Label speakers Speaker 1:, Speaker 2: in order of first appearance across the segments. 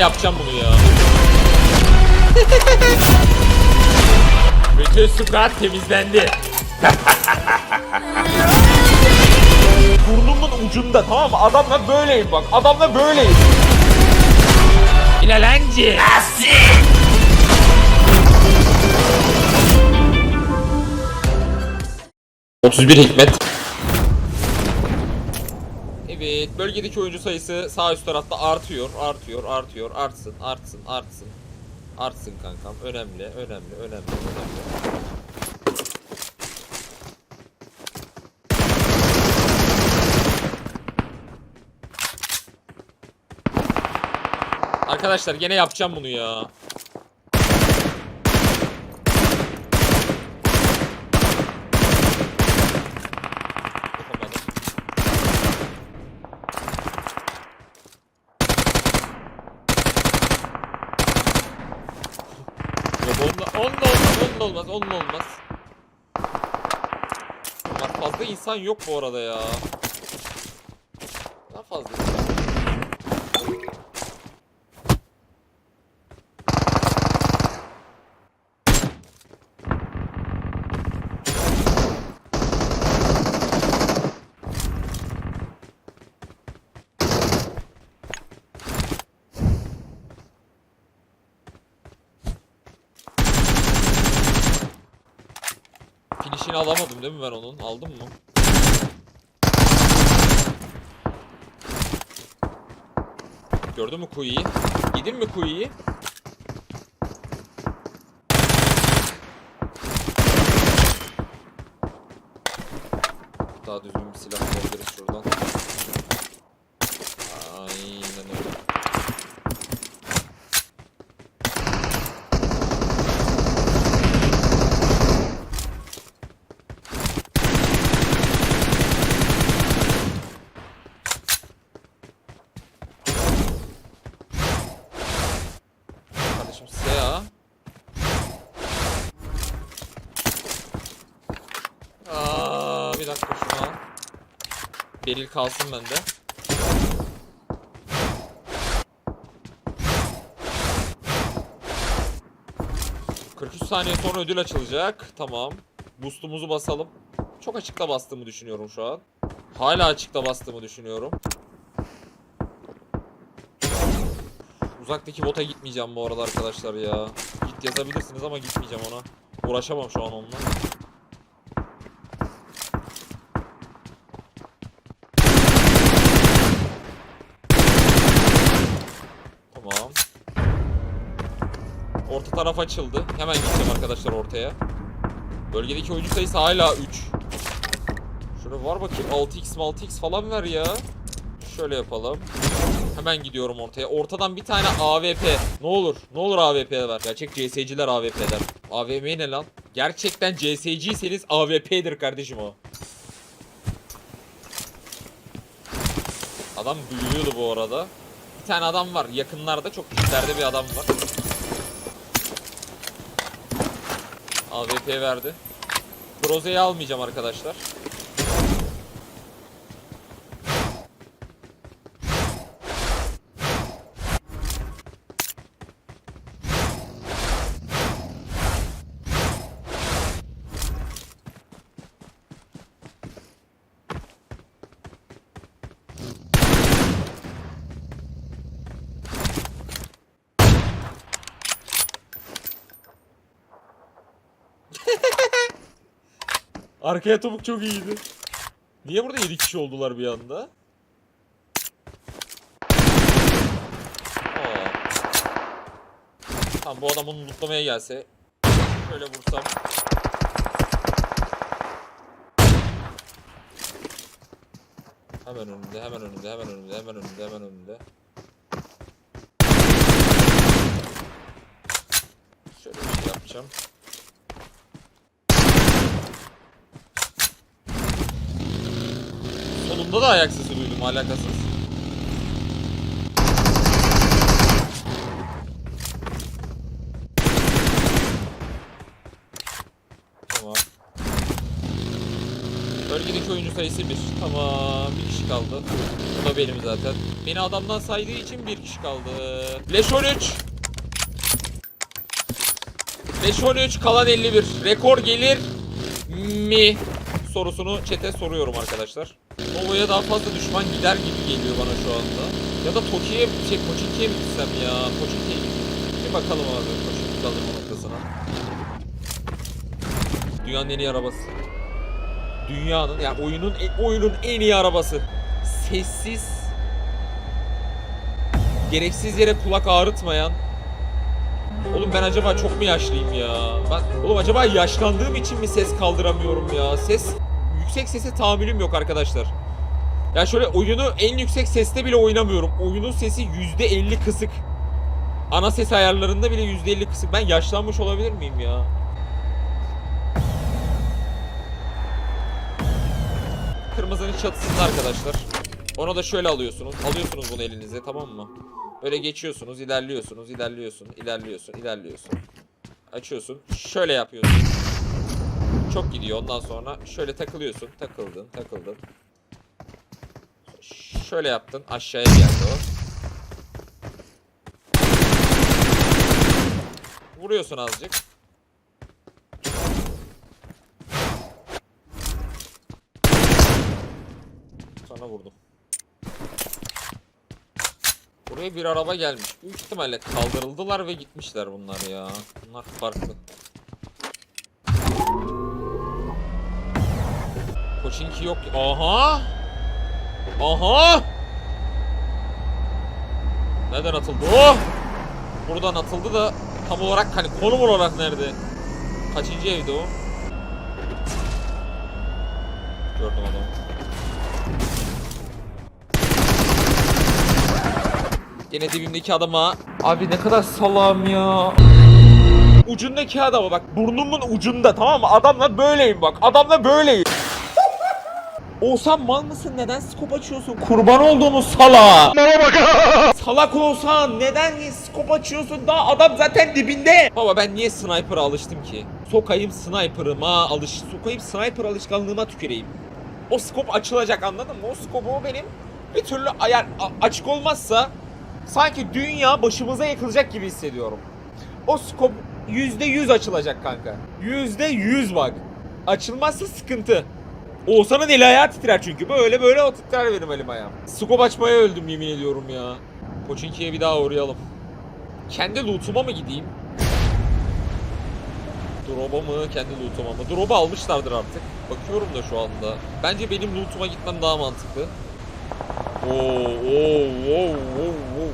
Speaker 1: yapacağım bunu ya. Bütün squad temizlendi. Burnumun ucunda tamam mı? Adamla böyleyim bak. Adamla böyleyim. İlalencı. 31 hikmet. Evet, bölgedeki oyuncu sayısı sağ üst tarafta artıyor, artıyor, artıyor, artsın, artsın, artsın. Artsın kankam. Önemli, önemli, önemli, önemli. Arkadaşlar gene yapacağım bunu ya. Onunla, onunla olmaz, onunla olmaz, onunla olmaz. Bak fazla insan yok bu arada ya. Daha fazla insan. Finishini alamadım değil mi ben onun? Aldım mı? Gördün mü Kuyi'yi? Yedin mi Kuyi'yi? Daha düzgün bir silah bulabiliriz şuradan. Aynen öyle. Kardeşim size ya. Aa, bir dakika şunu al. Beril kalsın bende. ...43 saniye sonra ödül açılacak. Tamam. Boost'umuzu basalım. Çok açıkta bastığımı düşünüyorum şu an. Hala açıkta bastığımı düşünüyorum. Uzaktaki bota gitmeyeceğim bu arada arkadaşlar ya. Git yazabilirsiniz ama gitmeyeceğim ona. Uğraşamam şu an onunla. Tamam. Orta taraf açıldı. Hemen gideceğim arkadaşlar ortaya. Bölgedeki oyuncu sayısı hala 3. Şöyle var bakayım 6x 6x falan ver ya. Şöyle yapalım. Hemen gidiyorum ortaya. Ortadan bir tane AWP. Ne olur. Ne olur AWP ver. Gerçek CS'ciler AWP der. AVM ne lan? Gerçekten CS'ciyseniz AWP'dir kardeşim o. Adam duyuluyordu bu arada. Bir tane adam var. Yakınlarda çok içlerde bir adam var. AWP verdi. Groze'yi almayacağım arkadaşlar. Arkaya topuk çok iyiydi. Niye burada 7 kişi oldular bir anda? Aa. Tamam bu adam onu lootlamaya gelse. Şöyle vursam. Hemen önümde, hemen önümde, hemen önümde, hemen önümde, hemen önümde. Şöyle bir şey yapacağım. Solumda da ayak sesi duydum alakasız. Tamam. Bölge Bölgedeki oyuncu sayısı 1. Tamam bir kişi kaldı. Bu da benim zaten. Beni adamdan saydığı için bir kişi kaldı. Leş 13. Leş 13 kalan 51. Rekor gelir mi? Sorusunu çete soruyorum arkadaşlar. Nova'ya daha fazla düşman gider gibi geliyor bana şu anda. Ya da Toki'ye, şey Pochinki'ye mi gitsem ya? Pochinki'ye gideyim. Bir bakalım abi Pochinki kaldırma noktasına. Dünyanın en iyi arabası. Dünyanın, yani oyunun, oyunun en iyi arabası. Sessiz. Gereksiz yere kulak ağrıtmayan. Oğlum ben acaba çok mu yaşlıyım ya? Ben, oğlum acaba yaşlandığım için mi ses kaldıramıyorum ya? Ses, yüksek sese tahammülüm yok arkadaşlar. Ya şöyle oyunu en yüksek seste bile oynamıyorum. Oyunun sesi %50 kısık. Ana ses ayarlarında bile %50 kısık. Ben yaşlanmış olabilir miyim ya? Kırmızının çatısında arkadaşlar. Onu da şöyle alıyorsunuz. Alıyorsunuz bunu elinize tamam mı? Böyle geçiyorsunuz, ilerliyorsunuz, ilerliyorsun, ilerliyorsun, ilerliyorsun. Açıyorsun. Şöyle yapıyorsun. Çok gidiyor ondan sonra. Şöyle takılıyorsun. Takıldın, takıldın. Şöyle yaptın. Aşağıya geldi o. Vuruyorsun azıcık. Sana vurdum. Buraya bir araba gelmiş. Büyük ihtimalle kaldırıldılar ve gitmişler bunlar ya. Bunlar farklı. Koçinki yok. Aha! Aha! Nereden atıldı o? Buradan atıldı da tam olarak hani konum olarak nerede? Kaçıncı evde o? Gördüm adamı. Yine dibimdeki adama Abi ne kadar salam ya Ucundaki adama bak burnumun ucunda tamam mı? Adamla böyleyim bak adamla böyleyim Olsan mal mısın? Neden skop açıyorsun? Kurban olduğumuz sala. Salak olsan neden skop açıyorsun? Daha adam zaten dibinde. Baba ben niye sniper'a alıştım ki? Sokayım sniper'ıma alış. Sokayım sniper alışkanlığıma tüküreyim. O skop açılacak anladın mı? O skopu benim bir türlü ayar açık olmazsa sanki dünya başımıza yıkılacak gibi hissediyorum. O skop yüzde yüz açılacak kanka. Yüzde yüz bak. Açılmazsa sıkıntı. Oğuzhan'ın eli ayağı titrer çünkü. Böyle böyle o titrer benim elim ayağım. Skop açmaya öldüm yemin ediyorum ya. Poçinki'ye bir daha uğrayalım. Kendi loot'uma mı gideyim? Drop'a mı? Kendi loot'uma mı? Drop'u almışlardır artık. Bakıyorum da şu anda. Bence benim loot'uma gitmem daha mantıklı. Oo, oo, oo.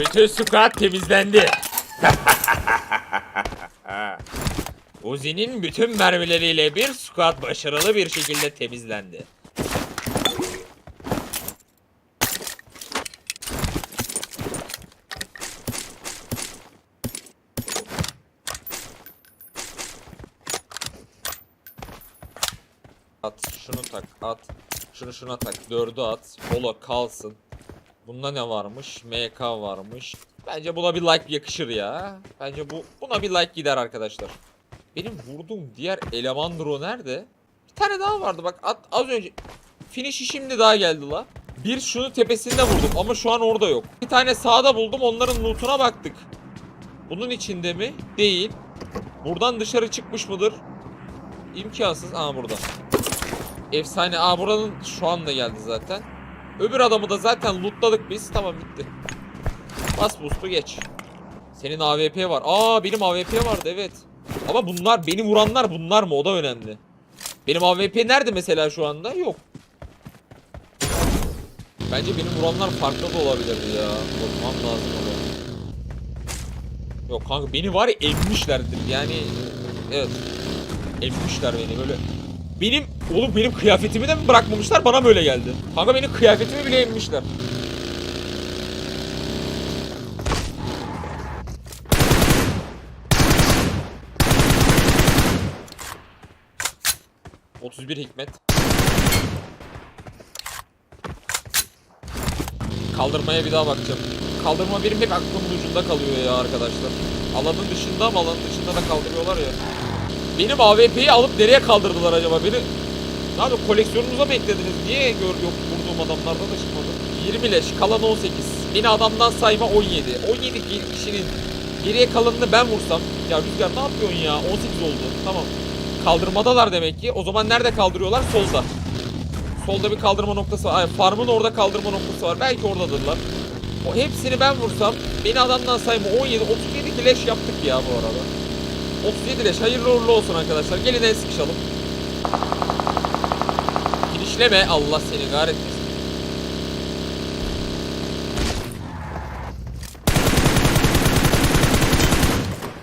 Speaker 1: Bütün squad temizlendi. Uzi'nin bütün mermileriyle bir squad başarılı bir şekilde temizlendi. At, şunu tak, at. Şunu şuna tak, dördü at. Polo kalsın. Bunda ne varmış? MK varmış. Bence buna bir like yakışır ya. Bence bu buna bir like gider arkadaşlar. Benim vurduğum diğer elemandro nerede? Bir tane daha vardı bak at, az önce. Finish'i şimdi daha geldi la. Bir şunu tepesinde vurdum ama şu an orada yok. Bir tane sağda buldum onların lootuna baktık. Bunun içinde mi? Değil. Buradan dışarı çıkmış mıdır? İmkansız. Aa burada. Efsane. Aa buranın şu anda geldi zaten. Öbür adamı da zaten lootladık biz. Tamam bitti. Bas boost'u geç. Senin AWP var. Aa benim AWP vardı evet. Ama bunlar beni vuranlar bunlar mı? O da önemli. Benim AWP nerede mesela şu anda? Yok. Bence benim vuranlar farklı da olabilirdi ya. Bakmam lazım ona. Yok kanka beni var ya emmişlerdir yani evet emmişler beni böyle benim oğlum benim kıyafetimi de mi bırakmamışlar bana böyle geldi. Kanka benim kıyafetimi bile emmişler. ...31 hikmet. Kaldırmaya bir daha bakacağım. Kaldırma benim hep aklımın ucunda kalıyor ya arkadaşlar. Alanın dışında ama alanın dışında da kaldırıyorlar ya. Benim AWP'yi alıp nereye kaldırdılar acaba? Beni ne yapayım koleksiyonunuza mı eklediniz? Niye gör yok vurduğum adamlarda da çıkmadı? 20 leş kalan 18. Beni adamdan sayma 17. 17 ki- kişinin geriye kalanını ben vursam. Ya Rüzgar ne yapıyorsun ya? 18 oldu. Tamam. Kaldırmadalar demek ki. O zaman nerede kaldırıyorlar? Solda. Solda bir kaldırma noktası var. Ay, farmın orada kaldırma noktası var. Belki oradadırlar. O hepsini ben vursam beni adamdan sayma 17 37 kileş yaptık ya bu arada. 37 leş hayırlı uğurlu olsun arkadaşlar. Gelin el sıkışalım. Finişleme Allah seni kahretmesin.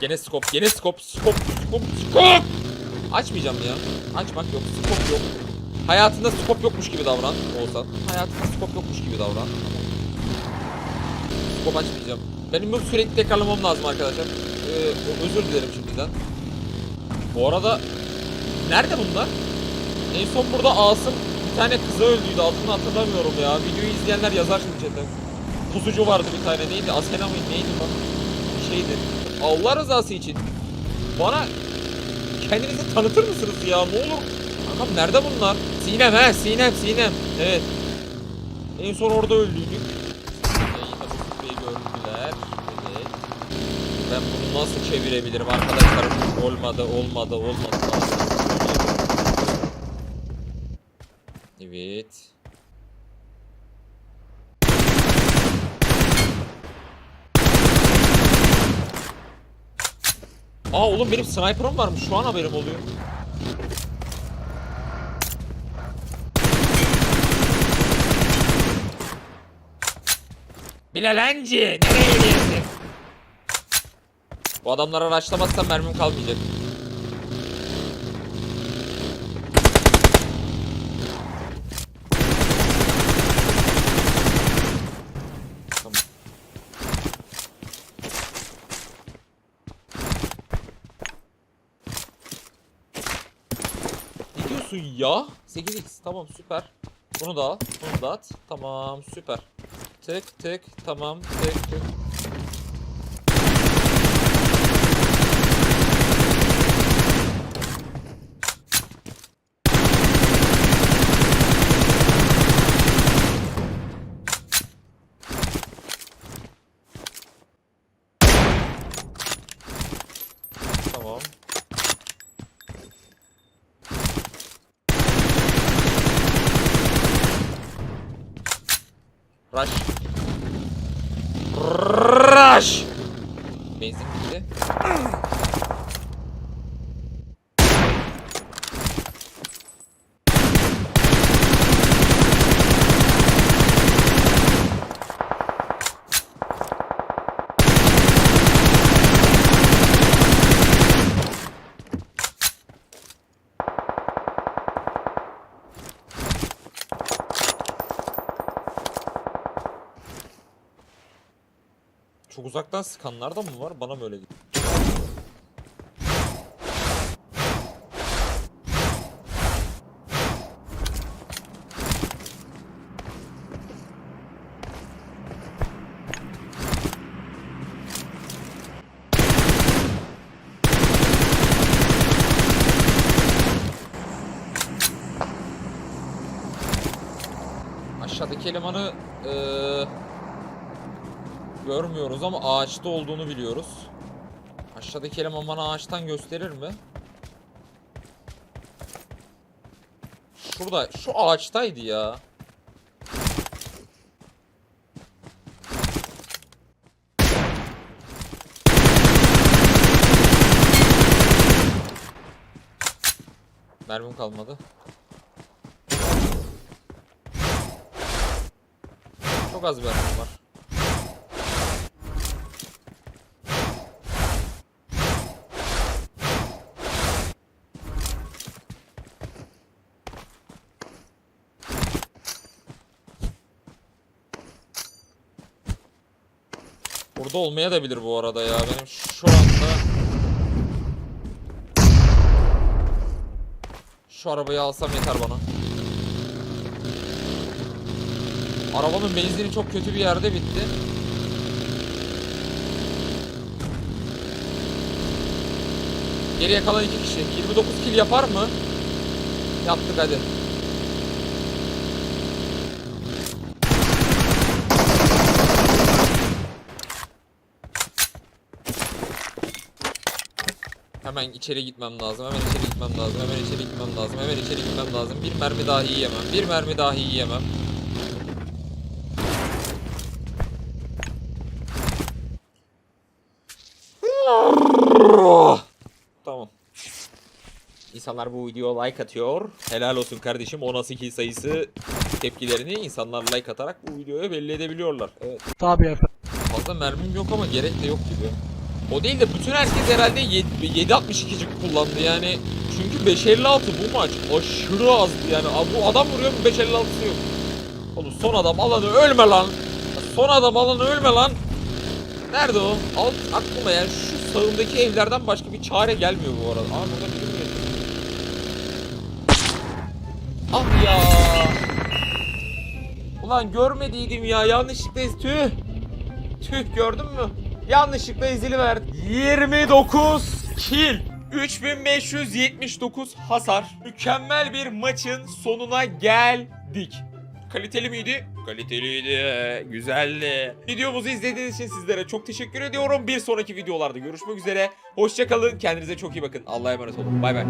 Speaker 1: Gene skop, gene skop, skop, skop, skop. Açmayacağım ya. Açmak yok, skop yok. Hayatında skop yokmuş gibi davran olsan. Hayatında skop yokmuş gibi davran. Skop açmayacağım. Benim bu sürekli tekrarlamam lazım arkadaşlar. Ee, özür dilerim şimdiden. Bu arada nerede bunlar? En son burada Asım bir tane kızı öldüydü. Adını hatırlamıyorum ya. Videoyu izleyenler yazar şimdi chatten. Pusucu vardı bir tane. Neydi? Asena mıydı? Neydi lan? Bir şeydi. Allah rızası için bana kendinizi tanıtır mısınız ya? Ne olur. Kankam nerede bunlar? Sinem he Sinem Sinem. Evet. En son orada öldüydük. Yine bu kutuyu gördüler. Evet. Ben bunu nasıl çevirebilirim arkadaşlar? Olmadı, olmadı, olmadı. Evet. Aa oğlum benim sniper'ım varmış. Şu an haberim oluyor. Bilalenci nereye gidiyorsun? Bu adamlara araçlamazsam mermim kalmayacak. Ne diyorsun ya? 8x tamam süper. Bunu da al. Bunu da at. Tamam süper. Tık tık tamam tık tık. Tamam. Rush. Rush. Benzin bitti. Çok uzaktan sıkanlar da mı var? Bana mı öyle gitti? Aşağıdaki elemanı ama ağaçta olduğunu biliyoruz. Aşağıdaki eleman bana ağaçtan gösterir mi? Şurada, şu ağaçtaydı ya. Mermim kalmadı. Çok az bir var. Burada olmaya da bilir bu arada ya. Benim şu anda... Şu arabayı alsam yeter bana. Arabanın benzini çok kötü bir yerde bitti. Geriye kalan iki kişi. 29 kill yapar mı? Yaptık hadi. Hemen içeri gitmem lazım. Hemen içeri gitmem lazım. Hemen içeri gitmem lazım. Hemen içeri gitmem lazım. Bir mermi dahi yiyemem. Bir mermi dahi yiyemem. Tamam. İnsanlar bu videoya like atıyor. Helal olsun kardeşim. 10'a 8 sayısı tepkilerini insanlar like atarak bu videoya belli edebiliyorlar. Evet.
Speaker 2: Tabii efendim.
Speaker 1: Fazla mermim yok ama gerek de yok gibi. O değil de bütün herkes herhalde 7.62'cik kullandı yani. Çünkü 556 bu maç aşırı azdı yani. Bu adam vuruyor mu 556'sı yok. Oğlum son adam alanı ölme lan. Son adam alanı ölme lan. Nerede o? Alt aklıma yani şu sağımdaki evlerden başka bir çare gelmiyor bu arada. Aa burada biri mi? Ah ya. Ulan görmediydim ya yanlışlıkla tüh. Tüh gördün mü? Yanlışlıkla izili verdim. 29 kill. 3579 hasar. Mükemmel bir maçın sonuna geldik. Kaliteli miydi? Kaliteliydi. Güzeldi. Videomuzu izlediğiniz için sizlere çok teşekkür ediyorum. Bir sonraki videolarda görüşmek üzere. Hoşçakalın. Kendinize çok iyi bakın. Allah'a emanet olun. Bay bay.